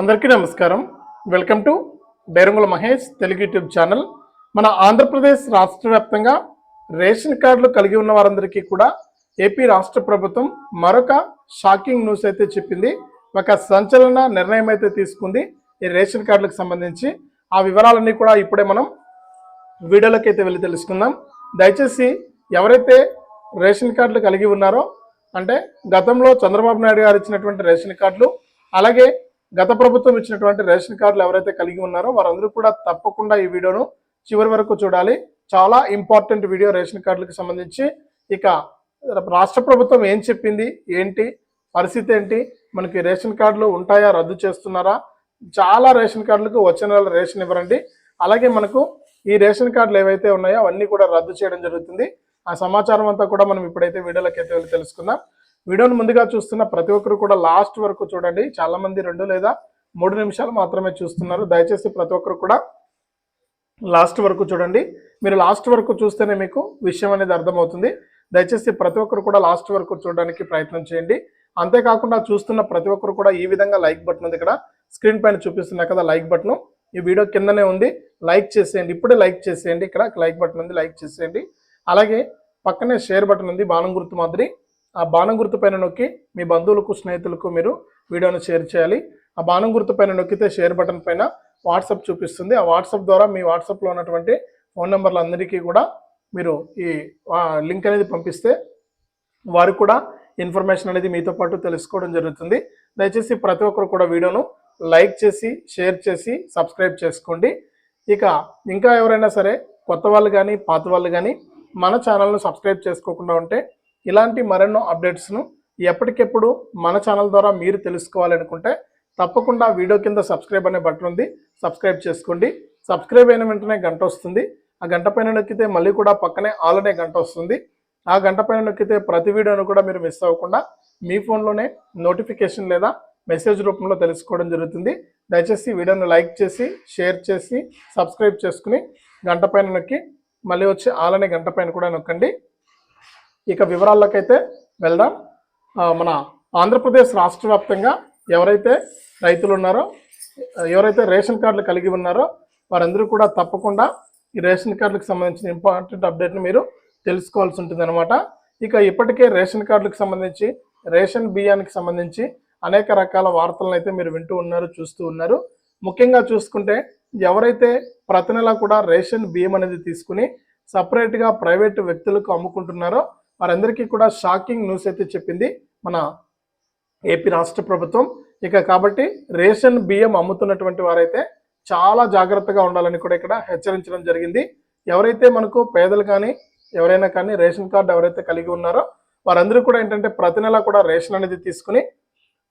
అందరికీ నమస్కారం. Welcome to డైరంగుల మహేష్ తెలుగు యూట్యూబ్ ఛానల్. మన ఆంధ్రప్రదేశ్ రాష్ట్ర వ్యాప్తంగా రేషన్ కార్డులు కలిగి ఉన్న వారందరికీ కూడా ఏపీ రాష్ట్ర ప్రభుత్వం మరొక షాకింగ్ న్యూస్ అయితే చెప్పింది. ఒక సంచలన నిర్ణయం అయితే తీసుకుంది ఈ రేషన్ కార్డులకు సంబంధించి. ఆ వివరాలన్నీ కూడా ఇప్పుడే మనం వీడియోలోకి అయితే వెళ్ళి తెలుసుకుందాం. దయచేసి ఎవరైతే రేషన్ కార్డులు కలిగి ఉన్నారో అంటే గతంలో చంద్రబాబు నాయుడు గారు ఇచ్చినటువంటి రేషన్ కార్డులు అలాగే గత ప్రభుత్వం ఇచ్చినటువంటి రేషన్ కార్డులు ఎవరైతే కలిగి ఉన్నారో వారందరూ కూడా తప్పకుండా ఈ వీడియోను చివరి వరకు చూడాలి. చాలా ఇంపార్టెంట్ వీడియో రేషన్ కార్డులకు సంబంధించి. ఇక రాష్ట్ర ప్రభుత్వం ఏం చెప్పింది? ఏంటి? పరిస్థితి ఏంటి? మనకి రేషన్ కార్డులు ఉంటాయా? రద్దు చేస్తున్నారా? చాలా రేషన్ కార్డులకు వచ్చిన నెల రేషన్ ఇవ్వరండి. అలాగే మనకు ఈ రేషన్ కార్డులు ఏవైతే ఉన్నాయో అవన్నీ కూడా రద్దు చేయడం జరుగుతుంది. ఆ సమాచారం అంతా కూడా మనం ఇప్పుడైతే వీడియోలోకి అయితే వెళ్ళి తెలుసుకుందాం. వీడియోని ముందుగా చూస్తున్న ప్రతి ఒక్కరు కూడా లాస్ట్ వరకు చూడండి. చాలా మంది రెండు లేదా మూడు నిమిషాలు మాత్రమే చూస్తున్నారు. దయచేసి ప్రతి ఒక్కరు కూడా లాస్ట్ వరకు చూడండి. మీరు లాస్ట్ వరకు చూస్తేనే మీకు విషయం అనేది అర్థమవుతుంది. దయచేసి ప్రతి ఒక్కరు కూడా లాస్ట్ వరకు చూడడానికి ప్రయత్నం చేయండి. అంతేకాకుండా చూస్తున్న ప్రతి ఒక్కరు కూడా ఈ విధంగా లైక్ బటన్ ఉంది ఇక్కడ స్క్రీన్ పైన చూపిస్తున్నా కదా లైక్ బటన్ ఈ వీడియో కిందనే ఉంది. లైక్ చేసేయండి. ఇప్పుడే లైక్ చేసేయండి. ఇక్కడ లైక్ బటన్ ఉంది. లైక్ చేసేయండి. అలాగే పక్కనే షేర్ బటన్ ఉంది. బాణం గుర్తు మాదిరి. ఆ బాణం గుర్తు పైన నొక్కి మీ బంధువులకు స్నేహితులకు మీరు వీడియోను షేర్ చేయాలి. ఆ బాణం గుర్తు పైన నొక్కితే షేర్ బటన్ పైన వాట్సాప్ చూపిస్తుంది. ఆ వాట్సాప్ ద్వారా మీ వాట్సాప్లో ఉన్నటువంటి ఫోన్ నెంబర్లు అందరికీ కూడా మీరు ఈ లింక్ అనేది పంపిస్తే వారు కూడా ఇన్ఫర్మేషన్ అనేది మీతో పాటు తెలుసుకోవడం జరుగుతుంది. దయచేసి ప్రతి ఒక్కరు కూడా వీడియోను లైక్ చేసి షేర్ చేసి సబ్స్క్రైబ్ చేసుకోండి. ఇక ఇంకా ఎవరైనా సరే కొత్త వాళ్ళు కానీ పాత వాళ్ళు కానీ మన ఛానల్ను సబ్స్క్రైబ్ చేసుకోకుండా ఉంటే ఇలాంటి మరెన్నో అప్డేట్స్ను ఎప్పటికెప్పుడు మన ఛానల్ ద్వారా మీరు తెలుసుకోవాలనుకుంటే తప్పకుండా వీడియో కింద సబ్స్క్రైబ్ అనే బటన్ ఉంది. సబ్స్క్రైబ్ చేసుకోండి. సబ్స్క్రైబ్ అయిన వెంటనే గంట వస్తుంది. ఆ గంట పైన నొక్కితే మళ్ళీ కూడా పక్కనే ఆల్ అనే గంట వస్తుంది. ఆ గంట పైన నొక్కితే ప్రతి వీడియోను కూడా మీరు మిస్ అవ్వకుండా మీ ఫోన్లోనే నోటిఫికేషన్ లేదా మెసేజ్ రూపంలో తెలుసుకోవడం జరుగుతుంది. దయచేసి వీడియోను లైక్ చేసి షేర్ చేసి సబ్స్క్రైబ్ చేసుకుని గంట పైన నొక్కి మళ్ళీ వచ్చి ఆలనే గంట పైన కూడా నొక్కండి. ఇక వివరాల్లోకైతే వెళ్దాం. మన ఆంధ్రప్రదేశ్ రాష్ట్ర వ్యాప్తంగా ఎవరైతే రైతులు ఉన్నారో ఎవరైతే రేషన్ కార్డులు కలిగి ఉన్నారో వారందరూ కూడా తప్పకుండా ఈ రేషన్ కార్డులకు సంబంధించిన ఇంపార్టెంట్ అప్డేట్ని మీరు తెలుసుకోవాల్సి ఉంటుంది అనమాట ఇక ఇప్పటికే రేషన్ కార్డులకు సంబంధించి రేషన్ బియ్యానికి సంబంధించి అనేక రకాల వార్తలను అయితే మీరు వింటూ ఉన్నారు చూస్తూ ఉన్నారు. ముఖ్యంగా చూసుకుంటే ఎవరైతే ప్రతి నెల కూడా రేషన్ బియ్యం అనేది తీసుకుని సపరేట్గా ప్రైవేటు వ్యక్తులకు అమ్ముకుంటున్నారో వారందరికీ కూడా షాకింగ్ న్యూస్ అయితే చెప్పింది మన ఏపీ రాష్ట్ర ప్రభుత్వం. ఇక కాబట్టి రేషన్ బియ్యం అమ్ముతున్నటువంటి వారైతే చాలా జాగ్రత్తగా ఉండాలని కూడా ఇక్కడ హెచ్చరించడం జరిగింది. ఎవరైతే మనకు పేదలు కానీ ఎవరైనా కానీ రేషన్ కార్డు ఎవరైతే కలిగి ఉన్నారో వారందరూ కూడా ఏంటంటే ప్రతి నెల కూడా రేషన్ అనేది తీసుకుని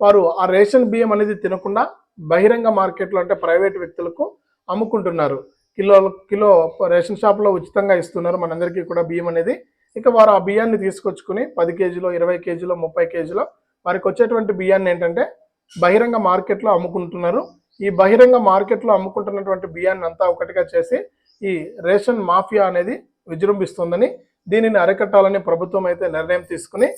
వారు ఆ రేషన్ బియ్యం అనేది తినకుండా బహిరంగ మార్కెట్లో అంటే ప్రైవేట్ వ్యక్తులకు అమ్ముకుంటున్నారు. కిలో కిలో రేషన్ షాప్లో ఉచితంగా ఇస్తున్నారు. మనందరికీ కూడా బియ్యం అనేది ఇక వారు ఆ బియ్యాన్ని తీసుకొచ్చుకుని పది కేజీలో ఇరవై కేజీలో ముప్పై కేజీలో వారికి వచ్చేటువంటి బియ్యాన్ని ఏంటంటే బహిరంగ మార్కెట్లో అమ్ముకుంటున్నారు. ఈ బహిరంగ మార్కెట్లో అమ్ముకుంటున్నటువంటి బియ్యాన్ని అంతా ఒకటిగా చేసి ఈ రేషన్ మాఫియా అనేది విజృంభిస్తుందని దీనిని అరికట్టాలని ప్రభుత్వం అయితే నిర్ణయం తీసుకుని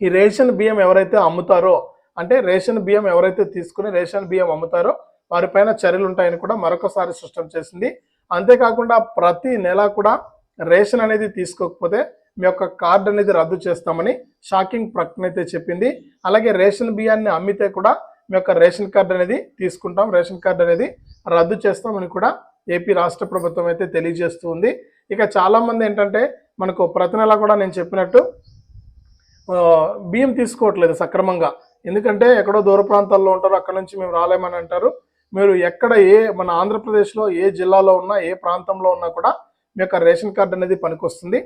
ఈ రేషన్ బియ్యం ఎవరైతే అమ్ముతారో అంటే రేషన్ బియ్యం ఎవరైతే తీసుకుని రేషన్ బియ్యం అమ్ముతారో వారిపైన చర్యలు ఉంటాయని కూడా మరొకసారి స్పష్టం చేసింది. అంతేకాకుండా ప్రతి నెల కూడా రేషన్ అనేది తీసుకోకపోతే మీ యొక్క కార్డు అనేది రద్దు చేస్తామని షాకింగ్ ప్రకటన అయితే చెప్పింది. అలాగే రేషన్ బియ్యాన్ని అమ్మితే కూడా మీ యొక్క రేషన్ కార్డు అనేది తీసుకుంటాం. రేషన్ కార్డు అనేది రద్దు చేస్తామని కూడా ఏపీ రాష్ట్ర ప్రభుత్వం అయితే తెలియజేస్తూ ఉంది. ఇక చాలామంది ఏంటంటే మనకు ప్రతి నెల కూడా నేను చెప్పినట్టు బియ్యం తీసుకోవట్లేదు సక్రమంగా. ఎందుకంటే ఎక్కడో దూర ప్రాంతాల్లో ఉంటారు అక్కడ నుంచి మేము రాలేమని అంటారు. మీరు ఎక్కడ ఏ మన ఆంధ్రప్రదేశ్లో ఏ జిల్లాలో ఉన్నా ఏ ప్రాంతంలో ఉన్నా కూడా మీ యొక్క రేషన్ కార్డు అనేది పనికొస్తుంది.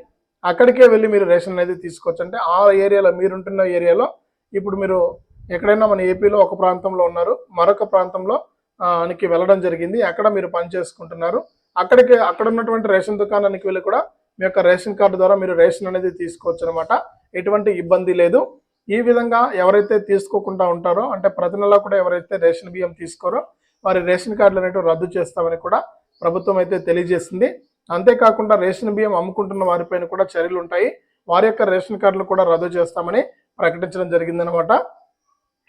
అక్కడికే వెళ్ళి మీరు రేషన్ అనేది తీసుకోవచ్చు అంటే ఆ ఏరియాలో మీరుంటున్న ఏరియాలో ఇప్పుడు మీరు ఎక్కడైనా మన ఏపీలో ఒక ప్రాంతంలో ఉన్నారు మరొక ప్రాంతంలో ఆ, వెళ్ళడం జరిగింది. అక్కడ మీరు పని చేసుకుంటున్నారు. అక్కడికి అక్కడ ఉన్నటువంటి రేషన్ దుకాణానికి వెళ్ళి కూడా మీ యొక్క రేషన్ కార్డు ద్వారా మీరు రేషన్ అనేది తీసుకోవచ్చు అనమాట ఎటువంటి ఇబ్బంది లేదు. ఈ విధంగా ఎవరైతే తీసుకోకుండా ఉంటారో అంటే ప్రతి నెల కూడా ఎవరైతే రేషన్ బియ్యం తీసుకోరో వారి రేషన్ కార్డులు అనేవి రద్దు చేస్తామని కూడా ప్రభుత్వం అయితే తెలియజేసింది. అంతేకాకుండా రేషన్ బియ్యం అమ్ముకుంటున్న వారిపైన కూడా చర్యలు ఉంటాయి. వారి యొక్క రేషన్ కార్డులు కూడా రద్దు చేస్తామని ప్రకటించడం జరిగిందనమాట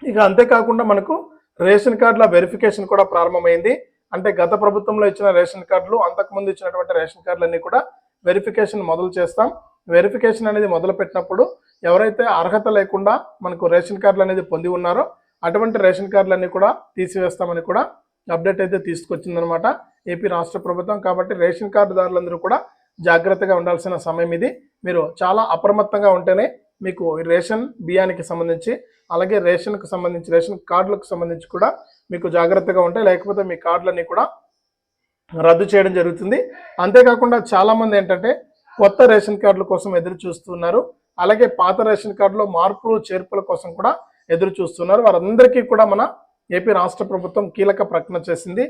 ఇక అంతేకాకుండా మనకు రేషన్ కార్డుల వెరిఫికేషన్ కూడా ప్రారంభమైంది. అంటే గత ప్రభుత్వంలో ఇచ్చిన రేషన్ కార్డులు అంతకుముందు ఇచ్చినటువంటి రేషన్ కార్డులన్నీ కూడా వెరిఫికేషన్ మొదలు చేస్తాం. వెరిఫికేషన్ అనేది మొదలు పెట్టినప్పుడు ఎవరైతే అర్హత లేకుండా మనకు రేషన్ కార్డులు అనేది పొంది ఉన్నారో అటువంటి రేషన్ కార్డులన్నీ కూడా తీసివేస్తామని కూడా అప్డేట్ అయితే తీసుకొచ్చిందనమాట. ఏపీ రాష్ట్ర ప్రభుత్వం కాబట్టి రేషన్ కార్డుదారులందరూ కూడా జాగ్రత్తగా ఉండాల్సిన సమయం ఇది. మీరు చాలా అప్రమత్తంగా ఉంటేనే మీకు రేషన్ బియ్యానికి సంబంధించి అలాగే రేషన్కు సంబంధించి రేషన్ కార్డులకు సంబంధించి కూడా మీకు జాగ్రత్తగా ఉంటాయి లేకపోతే మీ కార్డులన్నీ కూడా రద్దు చేయడం జరుగుతుంది. అంతేకాకుండా చాలామంది ఏంటంటే కొత్త రేషన్ కార్డుల కోసం ఎదురు చూస్తున్నారు. అలాగే పాత రేషన్ కార్డులో మార్పులు చేర్పుల కోసం కూడా ఎదురు చూస్తున్నారు. వారందరికీ కూడా మన ఏపీ రాష్ట్ర ప్రభుత్వం కీలక ప్రకటన చేసింది.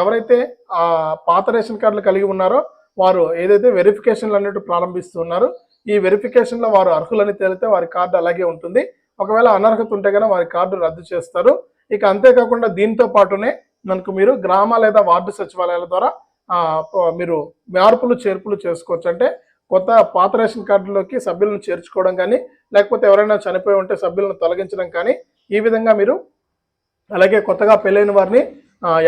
ఎవరైతే ఆ పాత రేషన్ కార్డులు కలిగి ఉన్నారో వారు ఏదైతే వెరిఫికేషన్లు అన్నట్టు ప్రారంభిస్తున్నారు ఈ వెరిఫికేషన్లో వారు అర్హులని తేలితే వారి కార్డు అలాగే ఉంటుంది. ఒకవేళ అనర్హత ఉంటే కనుక వారి కార్డు రద్దు చేస్తారు. ఇక అంతేకాకుండా దీంతో పాటునే మనకు మీరు గ్రామ లేదా వార్డు సచివాలయాల ద్వారా మీరు మార్పులు చేర్పులు చేసుకోవచ్చు. అంటే కొత్త పాత రేషన్ కార్డులోకి సభ్యులను చేర్చుకోవడం కానీ లేకపోతే ఎవరైనా చనిపోయి ఉంటే సభ్యులను తొలగించడం కానీ ఈ విధంగా మీరు అలాగే కొత్తగా పెళ్ళైన వారిని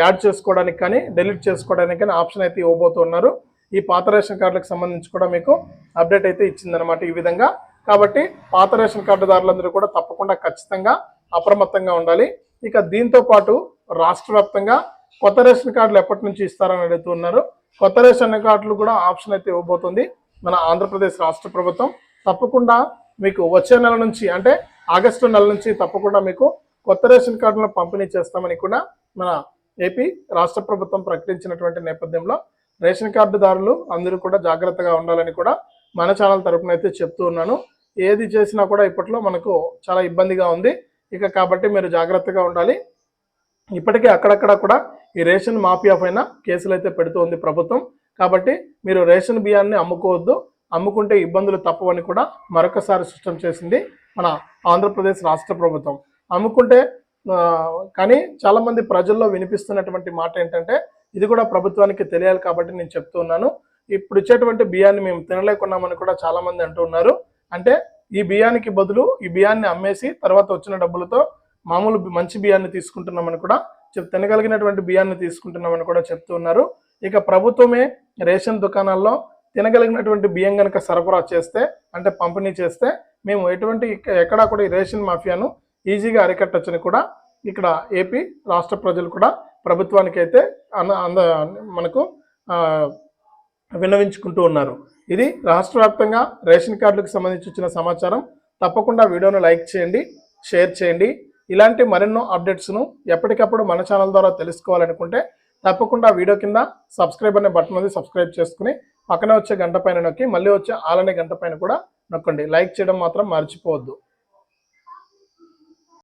యాడ్ చేసుకోవడానికి కానీ డెలీట్ చేసుకోవడానికి కానీ ఆప్షన్ అయితే ఇవ్వబోతున్నారు ఈ పాత రేషన్ కార్డులకు సంబంధించి కూడా మీకు అప్డేట్ అయితే ఇచ్చిందనమాట ఈ విధంగా. కాబట్టి పాత రేషన్ కార్డుదారులందరూ కూడా తప్పకుండా ఖచ్చితంగా అప్రమత్తంగా ఉండాలి. ఇక దీంతో పాటు రాష్ట్ర వ్యాప్తంగా కొత్త రేషన్ కార్డులు ఎప్పటి నుంచి ఇస్తారని అడుగుతున్నారు కొత్త రేషన్ కార్డులు కూడా ఆప్షన్ అయితే ఇవ్వబోతుంది. మన ఆంధ్రప్రదేశ్ రాష్ట్ర ప్రభుత్వం తప్పకుండా మీకు వచ్చే నెల నుంచి అంటే ఆగస్టు నెల నుంచి తప్పకుండా మీకు కొత్త రేషన్ కార్డులను పంపిణీ చేస్తామని కూడా మన ఏపీ రాష్ట్ర ప్రభుత్వం ప్రకటించినటువంటి నేపథ్యంలో రేషన్ కార్డుదారులు అందరూ కూడా జాగ్రత్తగా ఉండాలని కూడా మన ఛానల్ తరపున అయితే చెప్తూ ఉన్నాను. ఏది చేసినా కూడా ఇప్పట్లో మనకు చాలా ఇబ్బందిగా ఉంది. ఇక కాబట్టి మీరు జాగ్రత్తగా ఉండాలి. ఇప్పటికే అక్కడక్కడ కూడా ఈ రేషన్ మాఫియా పైన కేసులు అయితే పెడుతోంది ప్రభుత్వం. కాబట్టి మీరు రేషన్ బియ్యాన్ని అమ్ముకోవద్దు. అమ్ముకుంటే ఇబ్బందులు తప్పవని కూడా మరొకసారి స్పష్టం చేసింది మన ఆంధ్రప్రదేశ్ రాష్ట్ర ప్రభుత్వం. అమ్ముకుంటే కానీ చాలామంది ప్రజల్లో వినిపిస్తున్నటువంటి మాట ఏంటంటే ఇది కూడా ప్రభుత్వానికి తెలియాలి కాబట్టి నేను చెప్తూ ఉన్నాను. ఇప్పుడు ఇచ్చేటువంటి బియ్యాన్ని మేము తినలేకున్నామని కూడా చాలామంది అంటూ అంటున్నారు అంటే ఈ బియ్యానికి బదులు ఈ బియ్యాన్ని అమ్మేసి తర్వాత వచ్చిన డబ్బులతో మామూలు మంచి బియ్యాన్ని తీసుకుంటున్నామని కూడా చెప్ తినగలిగినటువంటి బియ్యాన్ని తీసుకుంటున్నామని కూడా చెప్తూ ఉన్నారు. ఇక ప్రభుత్వమే రేషన్ దుకాణాల్లో తినగలిగినటువంటి బియ్యం కనుక సరఫరా చేస్తే అంటే పంపిణీ చేస్తే మేము ఎటువంటి ఎక్కడా కూడా ఈ రేషన్ మాఫియాను ఈజీగా అరికట్టచ్చని కూడా ఇక్కడ ఏపీ రాష్ట్ర ప్రజలు కూడా ప్రభుత్వానికి అయితే అంద అంద మనకు విన్నవించుకుంటూ ఉన్నారు. ఇది రాష్ట్ర వ్యాప్తంగా రేషన్ కార్డులకు సంబంధించి వచ్చిన సమాచారం. తప్పకుండా వీడియోను లైక్ చేయండి షేర్ చేయండి. ఇలాంటి మరెన్నో అప్డేట్స్ను ఎప్పటికప్పుడు మన ఛానల్ ద్వారా తెలుసుకోవాలనుకుంటే తప్పకుండా వీడియో కింద సబ్స్క్రైబ్ అనే బటన్ ఉంది సబ్స్క్రైబ్ చేసుకుని పక్కనే వచ్చే గంట పైన నొక్కి మళ్ళీ వచ్చే ఆలనే గంట పైన కూడా నొక్కండి. లైక్ చేయడం మాత్రం మర్చిపోవద్దు.